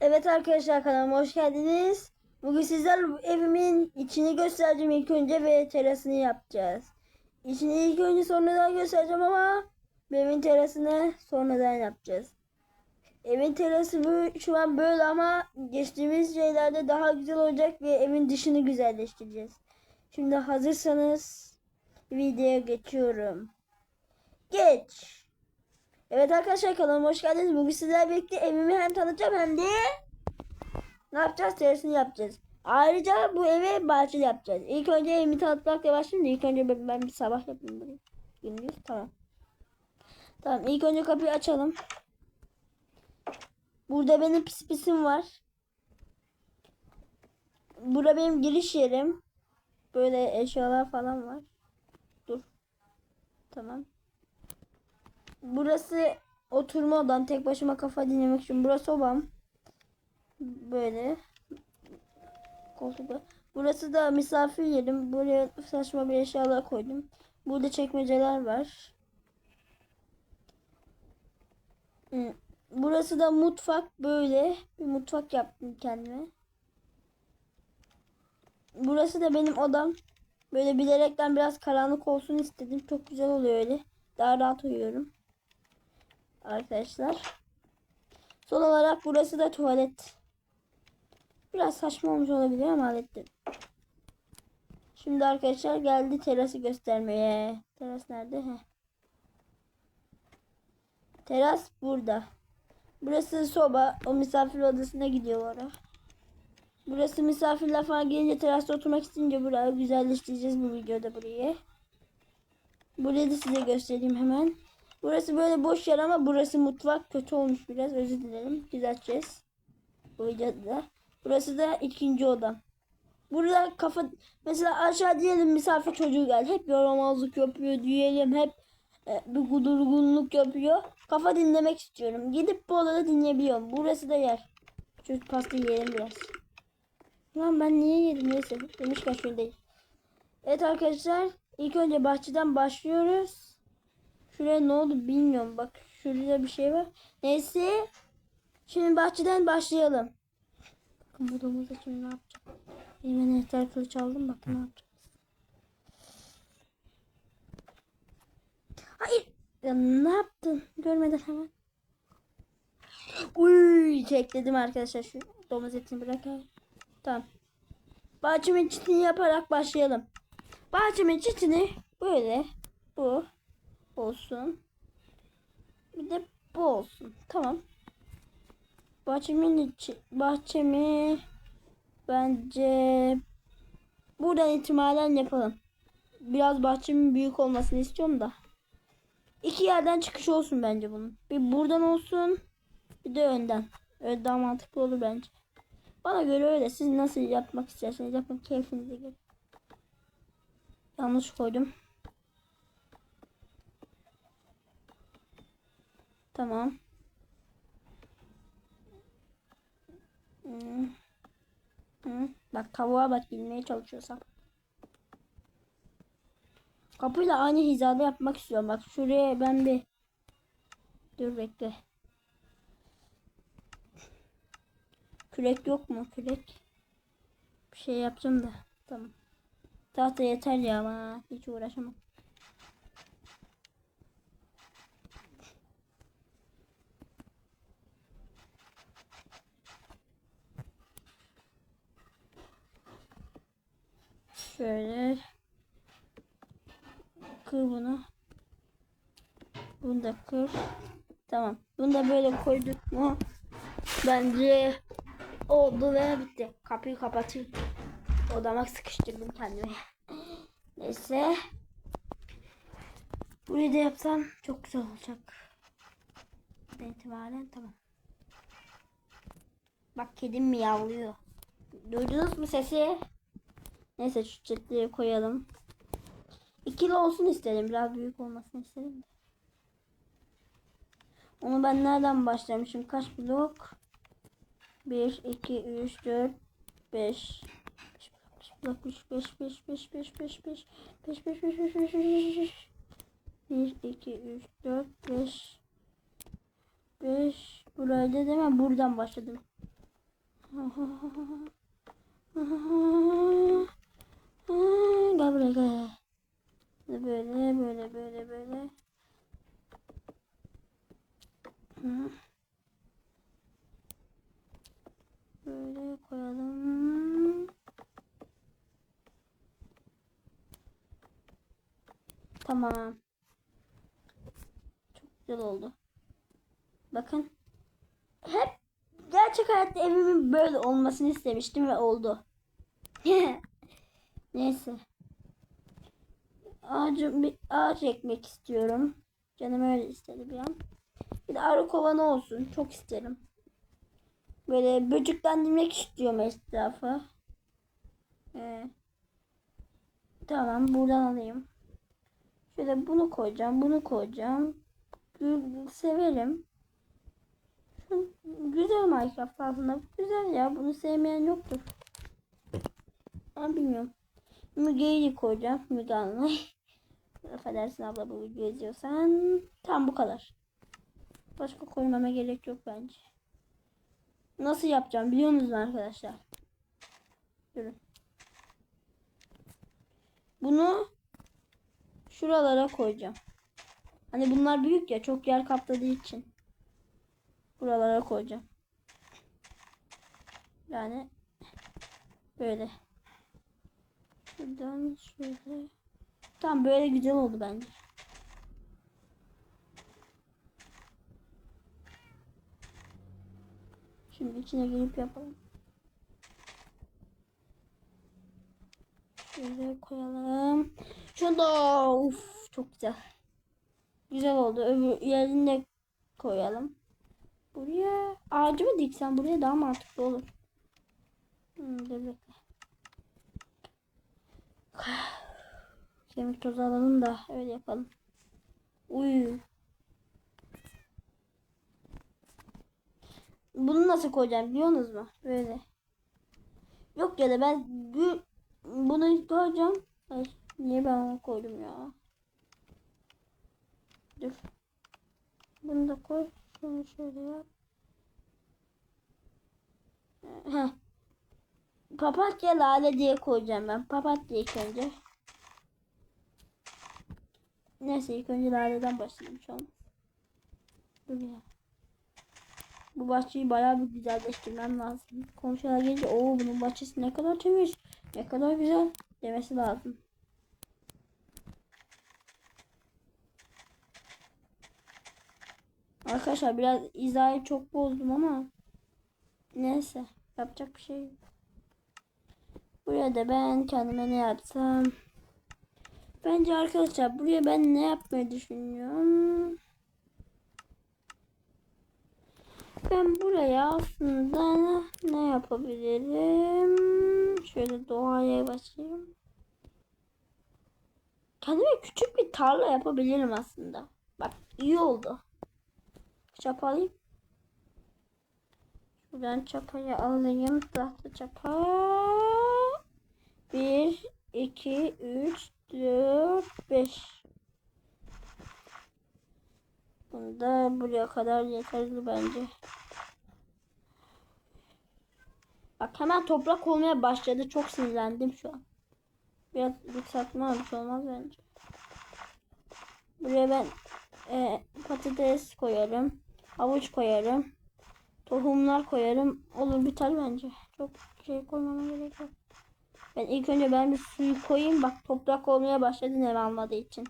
Evet arkadaşlar kanalıma hoş geldiniz. Bugün sizler evimin içini göstereceğim ilk önce ve terasını yapacağız. İçini ilk önce sonradan göstereceğim ama evin terasını sonradan yapacağız. Evin terası bu, şu an böyle ama geçtiğimiz şeylerde daha güzel olacak ve evin dışını güzelleştireceğiz. Şimdi hazırsanız videoya geçiyorum. Geç. Evet arkadaşlar kanalıma hoş geldiniz. Bugün sizlerle birlikte evimi hem tanıtacağım hem de ne yapacağız? Terasını yapacağız. Ayrıca bu eve bahçe yapacağız. İlk önce evimi tanıtmakla başlayayım da ilk önce ben, ben bir sabah yapayım burayı. Gündüz tamam. Tamam ilk önce kapıyı açalım. Burada benim pis pisim var. Burada benim giriş yerim. Böyle eşyalar falan var. Dur. Tamam. Burası oturma odam. Tek başıma kafa dinlemek için. Burası sobam. Böyle. Koltukta. Burası da misafir yerim. Buraya saçma bir eşyalar koydum. Burada çekmeceler var. Hı. Burası da mutfak. Böyle bir mutfak yaptım kendime. Burası da benim odam. Böyle bilerekten biraz karanlık olsun istedim. Çok güzel oluyor öyle. Daha rahat uyuyorum arkadaşlar. Son olarak burası da tuvalet. Biraz saçma olmuş olabilir ama hallettim. Şimdi arkadaşlar geldi terası göstermeye. Teras nerede? Heh. Teras burada. Burası soba. O misafir odasına gidiyor oraya. Burası misafirler falan gelince terasta oturmak isteyince burayı güzelleştireceğiz bu videoda burayı. Burayı da size göstereyim hemen. Burası böyle boş yer ama burası mutfak kötü olmuş biraz. Özür dilerim. Düzelteceğiz. Bu videoda. Burası da ikinci odam. Burada kafa mesela aşağı diyelim misafir çocuğu geldi. Hep yaramazlık yapıyor diyelim. Hep e, bir gudurgunluk yapıyor. Kafa dinlemek istiyorum. Gidip bu odada dinleyebiliyorum. Burası da yer. Çocuk pasta yiyelim biraz. Lan ben niye yedim neyse. Demişken şöyle değil. Evet arkadaşlar. ilk önce bahçeden başlıyoruz. Şuraya ne oldu bilmiyorum. Bak şurada bir şey var. Neyse. Şimdi bahçeden başlayalım. Bakın bu domuz için ne yapacağım? Benim enehter kılıç aldım. Bak ne yapacağız. Hayır. Ya ne yaptın? Görmeden hemen. Uy, çekledim arkadaşlar şu domuz etini bırakayım. Tamam. Bahçemin çitini yaparak başlayalım. Bahçemin çitini böyle bu olsun. Bir de bu olsun. Tamam. Bahçemin içi, bahçemi bence buradan itibaren yapalım. Biraz bahçemin büyük olmasını istiyorum da. İki yerden çıkış olsun bence bunun. Bir buradan olsun. Bir de önden. Öyle daha mantıklı olur bence. Bana göre öyle. Siz nasıl yapmak isterseniz yapın. Keyfinize göre. Yanlış koydum. Tamam. Hmm. Hı. Bak tavuğa bak bilmeye çalışıyorsam. Kapıyla aynı hizada yapmak istiyorum. Bak şuraya ben bir dur bekle. Kürek yok mu? Kürek. Bir şey yapacağım da. Tamam. Tahta yeter ya bana. Hiç uğraşamam. Şöyle kır bunu. Bunu da kır. Tamam. Bunu da böyle koyduk mu? Bence oldu ve bitti. Kapıyı kapatayım. Odama sıkıştırdım kendimi. Neyse. Burayı da yapsam çok güzel olacak. İtibaren tamam. Bak kedim miyavlıyor. Duydunuz mu sesi? Neyse şu çetliğe koyalım. İkili olsun istedim. Biraz büyük olmasını istedim. Onu ben nereden başlamışım? Kaç blok? 1, 2, 3, 4, 5. 5 5 5 5 5 5 5 5 5 5 5 5 5 5 1, 2, 3, 4, 5 5 Buraya da mi? Buradan başladım. Buraya gel. Böyle böyle böyle böyle. Hı. Böyle koyalım. Tamam. Çok güzel oldu. Bakın. Hep gerçek hayatta evimin böyle olmasını istemiştim ve oldu. Neyse. Ağacı, bir ağaç ekmek istiyorum. Canım öyle istedi bir an. Bir de arı kovanı olsun. Çok isterim. Böyle böceklendirmek istiyorum etrafı. Ee, tamam buradan alayım. Şöyle bunu koyacağım. Bunu koyacağım. Severim. Güzel Minecraft aslında. Güzel ya. Bunu sevmeyen yoktur. Ben bilmiyorum. Müge'yi koyacağım. Müge Anlı. Affedersin abla bu videoyu izliyorsan. Tam bu kadar. Başka koymama gerek yok bence. Nasıl yapacağım biliyor musunuz arkadaşlar? Durun. Bunu şuralara koyacağım. Hani bunlar büyük ya çok yer kapladığı için. Buralara koyacağım. Yani böyle. Şuradan şöyle. Tamam böyle güzel oldu bence. Şimdi içine girip yapalım. Şöyle koyalım. Şunu da uf çok güzel. Güzel oldu. Öbür yerine koyalım. Buraya ağacı mı diksem buraya daha mantıklı olur. Hmm, dur bekle. Kemik tozu alalım da öyle yapalım. Uy. Bunu nasıl koyacağım biliyorsunuz mu? Böyle. Yok ya da ben bunu koyacağım. Ay, niye ben onu koydum ya? Dur. Bunu da koy. Şunu şöyle yap. Heh. Papatya lale diye koyacağım ben. Papatya ilk önce. Neyse ilk önce laleden başlayayım şu an. Dur ya. Bu bahçeyi bayağı bir güzelleştirmem lazım. Komşular gelince o bunun bahçesi ne kadar temiz, ne kadar güzel demesi lazım. Arkadaşlar biraz izahı çok bozdum ama neyse yapacak bir şey yok. Buraya da ben kendime ne yapsam? Bence arkadaşlar buraya ben ne yapmayı düşünüyorum? Ben buraya aslında ne yapabilirim? Şöyle doğaya başlayayım. Kendime küçük bir tarla yapabilirim aslında. Bak iyi oldu. Çapa alayım. Şuradan çapayı alayım. Tahta çapa. 1, 2, 3, 4, 5. Bunu da buraya kadar yeterli bence. Bak hemen toprak olmaya başladı. Çok sinirlendim şu an. Biraz yükseltme almış olmaz bence. Buraya ben e, patates koyarım. Havuç koyarım. Tohumlar koyarım. Olur biter bence. Çok şey koymama gerek yok. Ben ilk önce ben bir suyu koyayım. Bak toprak olmaya başladı nem almadığı için.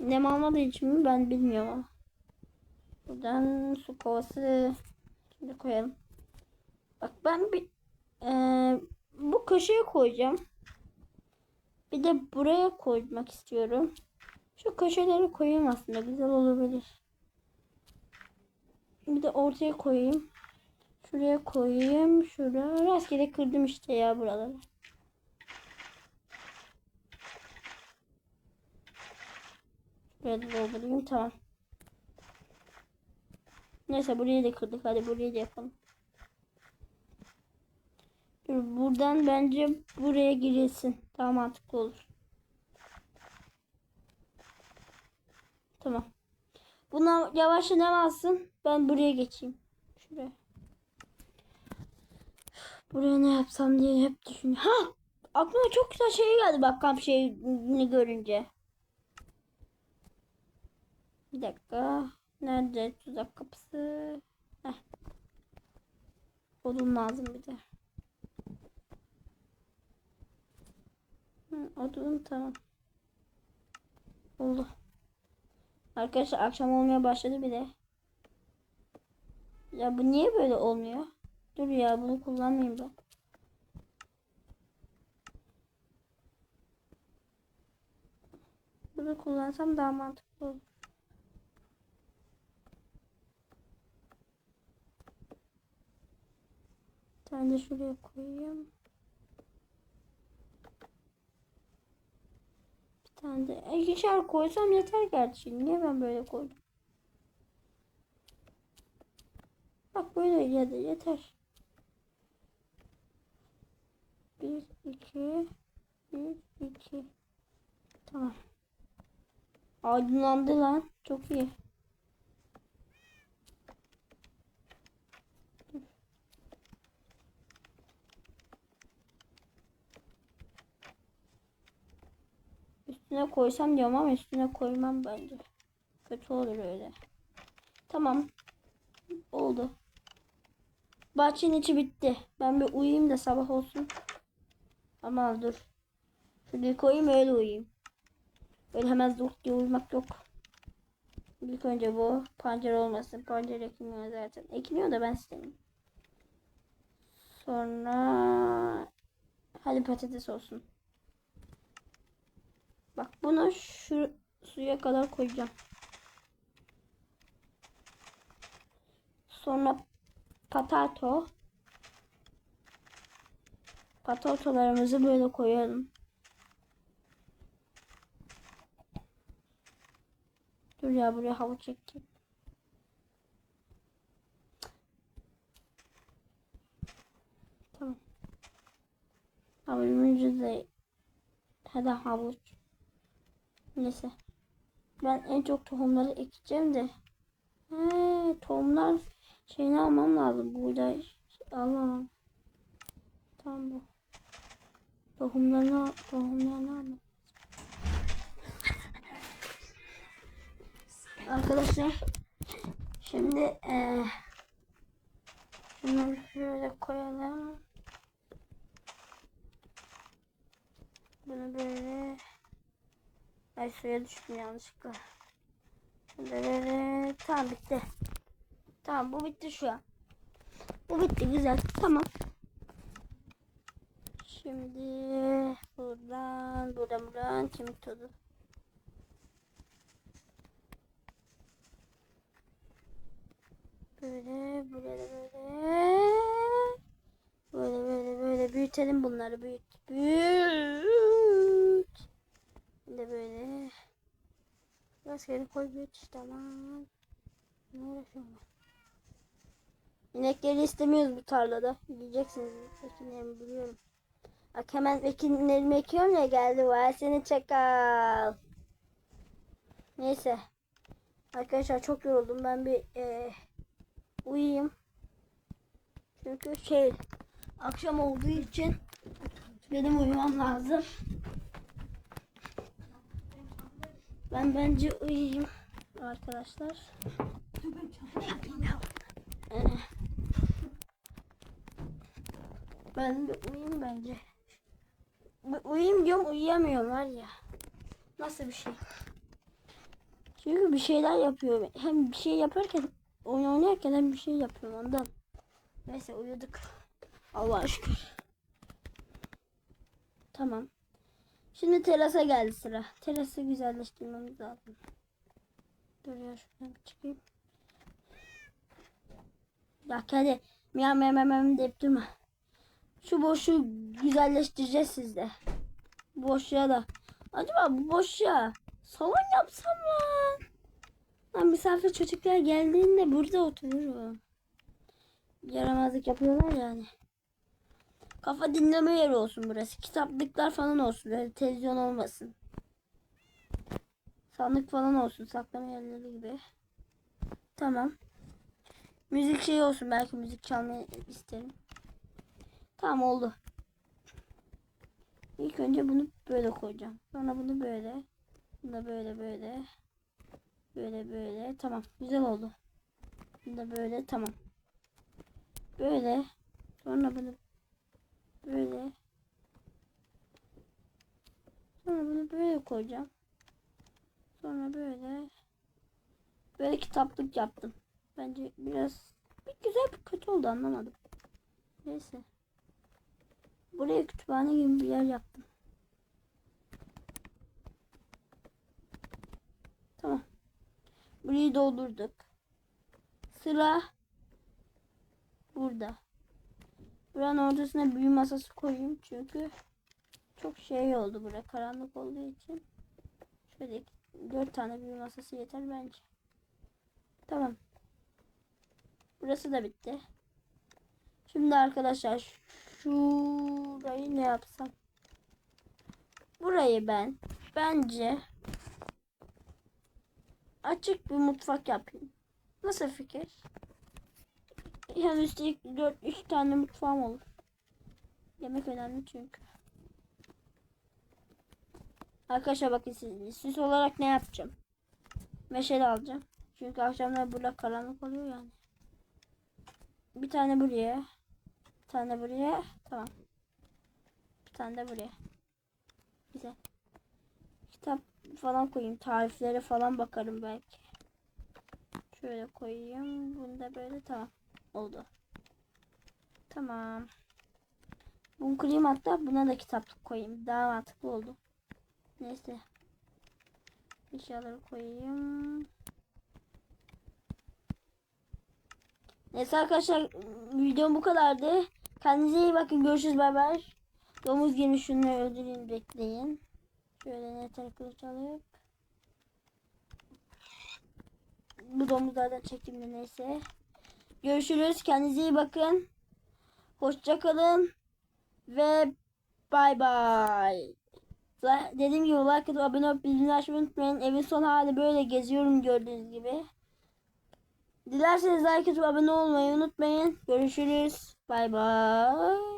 Nem almadığı için mi ben bilmiyorum. Buradan su kovası şimdi koyalım. Bak ben bir e, bu köşeye koyacağım. Bir de buraya koymak istiyorum. Şu köşeleri koyayım aslında güzel olabilir. Bir de ortaya koyayım. Şuraya koyayım. Şuraya. Rastgele kırdım işte ya buraları. Şuraya da doldurayım. Tamam. Neyse burayı da kırdık. Hadi burayı da yapalım. Buradan bence buraya girilsin. Daha mantıklı olur. Tamam. Buna yavaş ne alsın? Ben buraya geçeyim. Şuraya. Buraya ne yapsam diye hep düşünüyorum. Ha! Aklıma çok güzel şey geldi bak kamp şeyini görünce. Bir dakika. Nerede tuzak kapısı? Heh. Odun lazım bir de. Hı, odun tamam. Oldu. Arkadaşlar akşam olmaya başladı bile. Ya bu niye böyle olmuyor? Dur ya bunu kullanmayayım ben. Bunu kullansam daha mantıklı olur. Tane de şuraya koyayım. Bir tane de ikişer koysam yeter gerçi. Niye ben böyle koydum? Bak böyle ya da yeter. Bir, iki, bir, iki. Tamam. Aydınlandı lan. Çok iyi. Üstüne koysam diyorum ama üstüne koymam bence. Kötü olur öyle. Tamam. Oldu. Bahçenin içi bitti. Ben bir uyuyayım da sabah olsun. Ama dur. Şurayı koyayım öyle uyuyayım. Öyle hemen zırt diye uyumak yok. İlk önce bu pancar olmasın. Pancar ekilmiyor zaten. Ekiliyor da ben istemiyorum. Sonra hadi patates olsun. Bak bunu şu suya kadar koyacağım. Sonra patato. Patatolarımızı böyle koyalım. Dur ya buraya hava çekeyim. Tamam. Havucumuzu da hadi havuç. Neyse. Ben en çok tohumları ekeceğim de. He, tohumlar şeyini almam lazım. Buğday alamam. Tamam bu. Tohumlarını tohumlarını almam. Arkadaşlar şimdi eee şunları şöyle koyalım. Bunu böyle Ay suya düştüm yanlışlıkla. Böyle tamam bitti. Tamam bu bitti şu an. Bu bitti güzel. Tamam. Şimdi buradan buradan buradan kemik tozu. Böyle böyle böyle. Böyle böyle böyle büyütelim bunları büyüt. Büyüt. De böyle. Geri koy büyüt işte aman. Ne uğraşıyorum ben? İnekleri istemiyoruz bu tarlada. Yiyeceksiniz ekinlerimi biliyorum. Bak hemen ekinlerimi ekiyorum ya geldi var seni çakal. Neyse. Arkadaşlar çok yoruldum. Ben bir e, uyuyayım. Çünkü şey akşam olduğu için benim uyumam lazım. Ben bence uyuyayım arkadaşlar. Ee, Ben bir uyuyayım bence. Uyuyayım diyorum uyuyamıyorum var ya. Nasıl bir şey? Çünkü bir şeyler yapıyorum. Hem bir şey yaparken oyun oynarken hem bir şey yapıyorum ondan. Neyse uyuduk. Allah'a şükür. Tamam. Şimdi terasa geldi sıra. Terası güzelleştirmemiz lazım. Dur ya şuradan çıkayım. Ya hadi miyav miyav miyav deyip durma. Şu boşu güzelleştireceğiz sizde. Boşluğa da. Acaba bu boşluğa salon yapsam lan. Lan misafir çocuklar geldiğinde burada otururum. Yaramazlık yapıyorlar yani. Kafa dinleme yeri olsun burası. Kitaplıklar falan olsun. Böyle televizyon olmasın. Sandık falan olsun. Saklama yerleri gibi. Tamam. Müzik şey olsun. Belki müzik çalmayı isterim. Tamam oldu. İlk önce bunu böyle koyacağım. Sonra bunu böyle. Bunu da böyle böyle. Böyle böyle. Tamam. Güzel oldu. Bunu da böyle. Tamam. Böyle. Sonra bunu böyle. Sonra bunu böyle koyacağım. Sonra böyle. Böyle kitaplık yaptım. Bence biraz bir güzel bir kötü oldu anlamadım. Neyse. Buraya kütüphane gibi bir yer yaptım. Tamam. Burayı doldurduk. Sıra burada. Buranın ortasına büyü masası koyayım çünkü çok şey oldu burada karanlık olduğu için. Şöyle dört tane büyü masası yeter bence. Tamam. Burası da bitti. Şimdi arkadaşlar şurayı ne yapsam? Burayı ben bence açık bir mutfak yapayım. Nasıl fikir? Hem üstelik 4-3 tane mutfağım olur. Yemek önemli çünkü. Arkadaşlar bakın siz, süs olarak ne yapacağım? Meşale alacağım. Çünkü akşamlar burada karanlık oluyor yani. Bir tane buraya. Bir tane buraya. Tamam. Bir tane de buraya. Güzel. Kitap falan koyayım. Tariflere falan bakarım belki. Şöyle koyayım. Bunu da böyle tamam. Oldu. Tamam. Bunu kırayım hatta buna da kitaplık koyayım. Daha mantıklı oldu. Neyse. Eşyaları koyayım. Neyse arkadaşlar videom bu kadardı. Kendinize iyi bakın. Görüşürüz. Bay bay. Domuz gibi şunu öldüreyim bekleyin. Şöyle neter kılıç alıp. Bu domuzlardan çektim de neyse. Görüşürüz. Kendinize iyi bakın. Hoşça kalın. Ve bay bay. Dediğim gibi like atıp abone olup bildirimleri açmayı unutmayın. Evin son hali böyle geziyorum gördüğünüz gibi. Dilerseniz like atıp abone olmayı unutmayın. Görüşürüz. Bay bay.